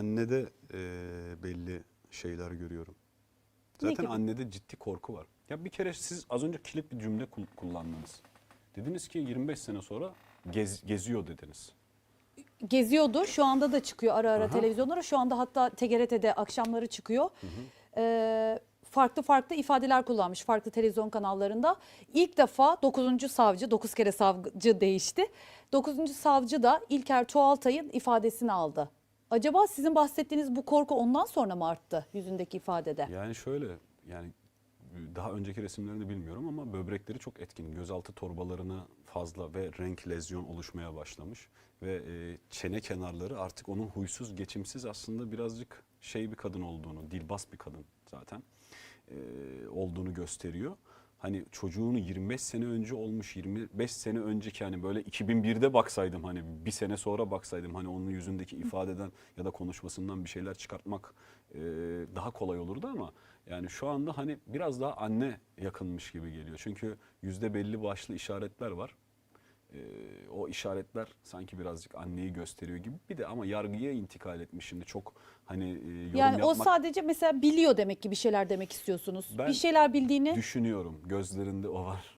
annede e, belli şeyler görüyorum. Zaten gibi? annede ciddi korku var. Ya bir kere siz az önce kilit bir cümle kul- kullandınız. Dediniz ki 25 sene sonra gez, geziyor dediniz. Geziyordu. Şu anda da çıkıyor ara ara Aha. televizyonlara. Şu anda hatta TGRT'de akşamları çıkıyor. Ee, farklı farklı ifadeler kullanmış farklı televizyon kanallarında. İlk defa 9. savcı, 9 kere savcı değişti. 9. savcı da İlker Çoğaltay'ın ifadesini aldı. Acaba sizin bahsettiğiniz bu korku ondan sonra mı arttı yüzündeki ifadede? Yani şöyle yani daha önceki resimlerini bilmiyorum ama böbrekleri çok etkin. Gözaltı torbalarına fazla ve renk lezyon oluşmaya başlamış. Ve e, çene kenarları artık onun huysuz, geçimsiz aslında birazcık şey bir kadın olduğunu, dilbas bir kadın zaten e, olduğunu gösteriyor. Hani çocuğunu 25 sene önce olmuş, 25 sene önceki hani böyle 2001'de baksaydım hani bir sene sonra baksaydım hani onun yüzündeki ifadeden ya da konuşmasından bir şeyler çıkartmak e, daha kolay olurdu ama yani şu anda hani biraz daha anne yakınmış gibi geliyor. Çünkü yüzde belli başlı işaretler var. O işaretler sanki birazcık anneyi gösteriyor gibi. Bir de ama yargıya intikal etmiş şimdi çok hani e, yorum Yani o yapmak sadece mesela biliyor demek ki bir şeyler demek istiyorsunuz. Ben bir şeyler bildiğini düşünüyorum. Gözlerinde o var.